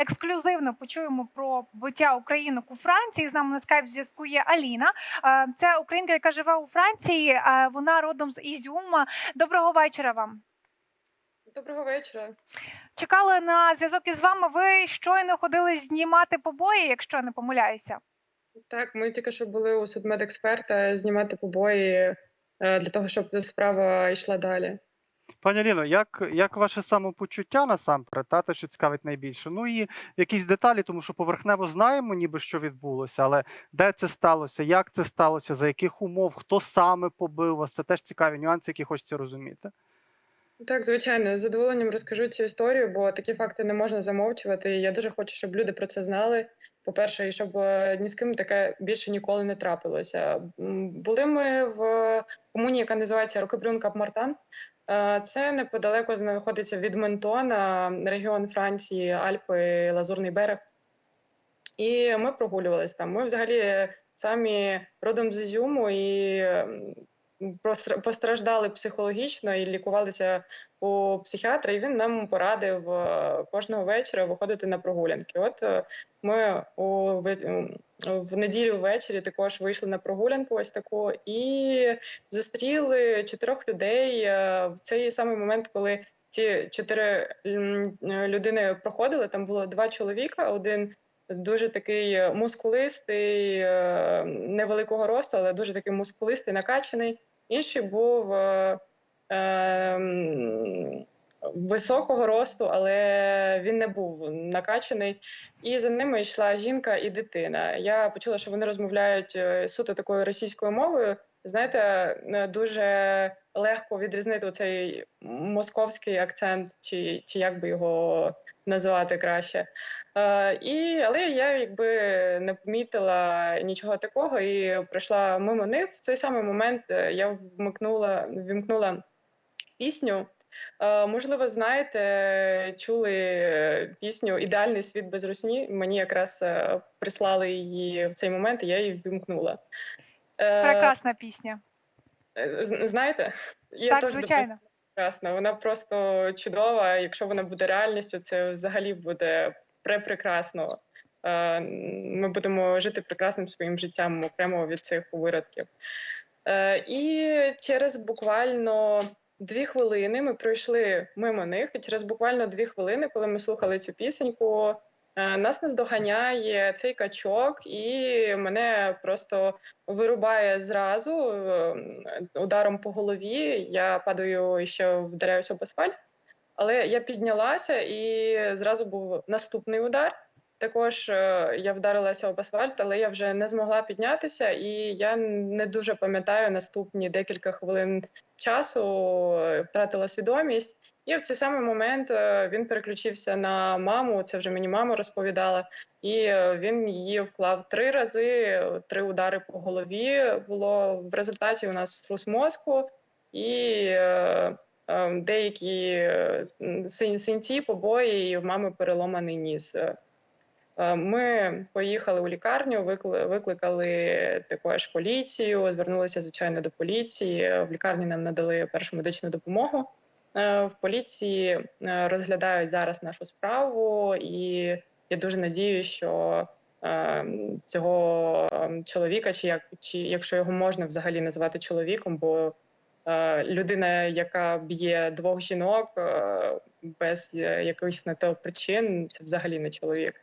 ексклюзивно почуємо про буття українок у Франції. З нами на скайп зв'язку є Аліна. Це українка, яка живе у Франції. Вона родом з Ізюма. Доброго вечора вам. Доброго вечора. Чекали на зв'язок із вами. Ви щойно ходили знімати побої, якщо не помиляюся. Так, ми тільки що були у судмедексперта знімати побої е, для того, щоб справа йшла далі. Пані Ліно, як, як ваше самопочуття насамперед, та, те, що цікавить найбільше? Ну і якісь деталі, тому що поверхнево знаємо, ніби що відбулося, але де це сталося, як це сталося, за яких умов, хто саме побив вас, це теж цікаві нюанси, які хочеться розуміти. Так, звичайно, з задоволенням розкажу цю історію, бо такі факти не можна замовчувати. Я дуже хочу, щоб люди про це знали. По-перше, і щоб е, ні з ким таке більше ніколи не трапилося. Були ми в комуні, яка називається Рокебрюн Кап-Мартан. Е, Це неподалеко знаходиться від Ментона, регіон Франції, Альпи, Лазурний берег. І ми прогулювалися там. Ми взагалі самі родом з Ізюму і постраждали психологічно і лікувалися у психіатра. І він нам порадив е, кожного вечора виходити на прогулянки. От е, ми у в неділю ввечері також вийшли на прогулянку, ось таку, і зустріли чотирьох людей е, в цей самий момент, коли ці чотири людини проходили. Там було два чоловіка, один дуже такий мускулистий, невеликого росту, але дуже такий мускулистий, накачаний. Інший був е, е, високого росту, але він не був накачаний. І за ними йшла жінка і дитина. Я почула, що вони розмовляють е, суто такою російською мовою. Знаєте, е, дуже легко відрізнити цей московський акцент, чи, чи як би його назвати краще. Е, і, але я якби не помітила нічого такого і пройшла мимо них. В цей самий момент е, я вмикнула, вімкнула пісню. Е, можливо, знаєте, чули пісню Ідеальний світ без русні. Мені якраз прислали її в цей момент, і я її вімкнула. Е, Прекрасна пісня. е, Знаєте, я так, теж звичайно. прекрасна. Вона просто чудова. Якщо вона буде реальністю, це взагалі буде препрекрасно. Е, Ми будемо жити прекрасним своїм життям окремо від цих виродків. І через буквально дві хвилини ми пройшли мимо них. І через буквально дві хвилини, коли ми слухали цю пісеньку, нас наздоганяє цей качок, і мене просто вирубає зразу е, ударом по голові. Я падаю і ще вдаряюся об асфальт. Але я піднялася і зразу був наступний удар. Також е, я вдарилася об асфальт, але я вже не змогла піднятися, і я не дуже пам'ятаю наступні декілька хвилин часу, е, втратила свідомість. І в цей самий момент е, він переключився на маму. Це вже мені мама розповідала, і він її вклав три рази, три удари по голові. Було в результаті у нас струс мозку і. е, е, Деякі синці, побої, і в мами переломаний ніс. Е, Ми поїхали у лікарню, викли- викликали також поліцію. Звернулися звичайно до поліції. В лікарні нам надали першу медичну допомогу. Е, В поліції е, розглядають зараз нашу справу, і я дуже надію, що цього чоловіка, чи як чи якщо його можна взагалі назвати чоловіком, бо людина, яка б'є двох жінок без якихось на то причин, це взагалі не чоловік.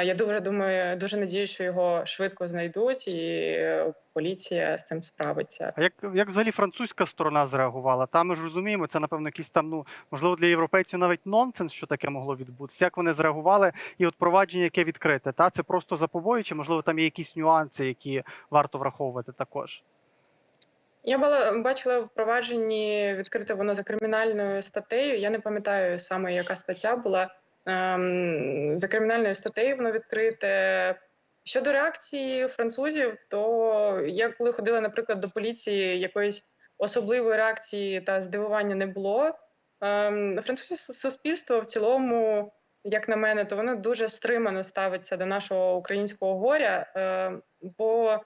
Е, Я дуже думаю, дуже надію, що його швидко знайдуть, і е, поліція з цим справиться. А як, як взагалі французька сторона зреагувала? Там ми ж розуміємо, це напевно якийсь там, ну можливо, для європейців навіть нонсенс, що таке могло відбутися. Як вони зреагували, і от провадження, яке відкрите, та це просто за побої, чи можливо там є якісь нюанси, які варто враховувати також? Я була бачила в провадженні відкрите воно за кримінальною статтею. Я не пам'ятаю саме, яка стаття була. Ем, За кримінальною статтею воно відкрите. Щодо реакції французів, то я коли ходила, наприклад, до поліції, якоїсь особливої реакції та здивування не було. Ем, Французьке суспільство в цілому, як на мене, то воно дуже стримано ставиться до нашого українського горя. Ем, Бо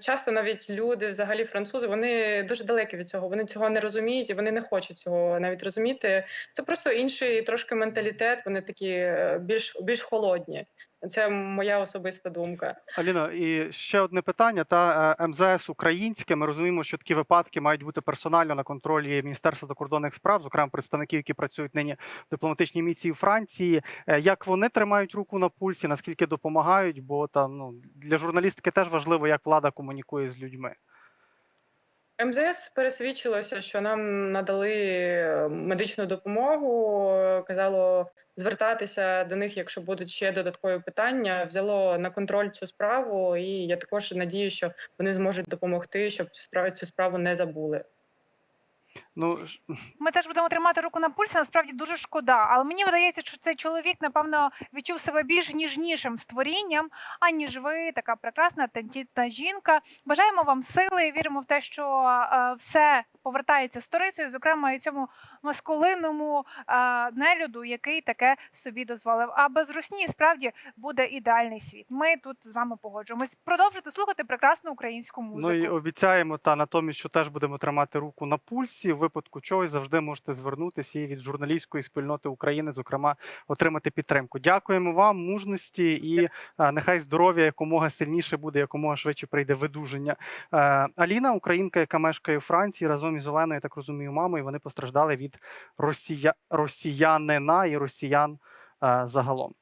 Часто навіть люди, взагалі французи, вони дуже далекі від цього. Вони цього не розуміють і вони не хочуть цього навіть розуміти. Це просто інший трошки менталітет. Вони такі е, більш більш холодні. Це моя особиста думка. Аліно, і ще одне питання. Та е, МЗС українське. Ми розуміємо, що такі випадки мають бути персонально на контролі Міністерства закордонних справ, зокрема представників, які працюють нині в дипломатичній місії Франції. Е, Як вони тримають руку на пульсі, наскільки допомагають? Бо там ну для журналістики теж важливо, як влада комунікує з людьми. МЗС пересвідчилося, що нам надали е, медичну допомогу. е, Казало звертатися до них, якщо будуть ще додаткові питання. Взяло на контроль цю справу, і я також надію, що вони зможуть допомогти, щоб цю справу не забули. Ну Ми теж будемо тримати руку на пульсі. Насправді дуже шкода. Але мені видається, що цей чоловік, напевно, відчув себе більш ніжнішим створінням, аніж ви, така прекрасна тендітна жінка. Бажаємо вам сили. і Віримо в те, що е, все повертається сторицею, зокрема і цьому маскулинному е, нелюду, який таке собі дозволив. А без русні справді буде ідеальний світ. Ми тут з вами погоджуємось. Продовжуйте слухати прекрасну українську музику. Ну і обіцяємо та натомість, що теж будемо тримати руку на пульсі. В випадку чогось завжди можете звернутися і від журналістської спільноти України, зокрема, отримати підтримку. Дякуємо вам, мужності і нехай здоров'я якомога сильніше буде, якомога швидше прийде видуження. Е, Аліна, українка, яка мешкає у Франції, разом із Оленою, я так розумію, мамою. Вони постраждали від росія... росіянина і росіян е, загалом.